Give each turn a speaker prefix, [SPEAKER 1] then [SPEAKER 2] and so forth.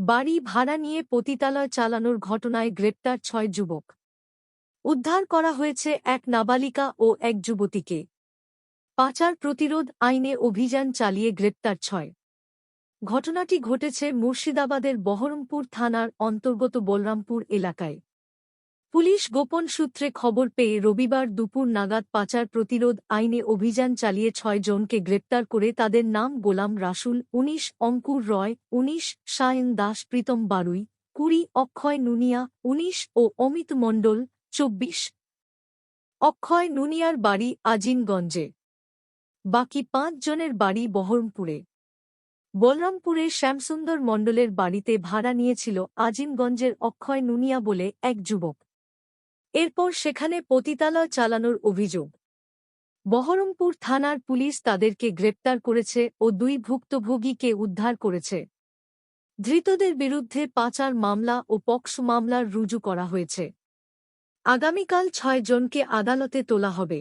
[SPEAKER 1] বাড়ি ভাড়া নিয়ে পতিতালয় চালানোর ঘটনায় গ্রেপ্তার ছয় যুবক। উদ্ধার করা হয়েছে এক নাবালিকা ও এক যুবতীকে। পাচার প্রতিরোধ আইনে অভিযান চালিয়ে গ্রেপ্তার ছয়। ঘটনাটি ঘটেছে মুর্শিদাবাদের বহরমপুর থানার অন্তর্গত বলরামপুর এলাকায়। পুলিশ গোপন সূত্রে খবর পেয়ে রবিবার দুপুর নাগাদ পাচার প্রতিরোধ আইনে অভিযান চালিয়ে ছয় জনকে গ্রেপ্তার করে তাদের নাম গোলাম রাসুল, উনিশ অঙ্কুর রয়, উনিশ সায়ন দাস, প্রীতম বারুই, কুড়ি অক্ষয় নুনিয়া, উনিশ ও অমিত মণ্ডল, চব্বিশ। অক্ষয় নুনিয়ার বাড়ি আজিনগঞ্জে বাকি পাঁচ জনের বাড়ি বহরমপুরে। বলরামপুরে শ্যামসুন্দর মণ্ডলের বাড়িতে ভাড়া নিয়েছিল আজিমগঞ্জের অক্ষয় নুনিয়া বলে এক যুবক। এরপর সেখানে পতিতালয় চালানোর অভিযোগ। বহরমপুর থানার পুলিশ তাদেরকে গ্রেপ্তার করেছে ও দুই ভুক্তভোগীকে উদ্ধার করেছে। ধৃতদের বিরুদ্ধে পাচার মামলা ও পক্স মামলার রুজু করা হয়েছে। আগামীকাল ছয় জনকে আদালতে তোলা হবে।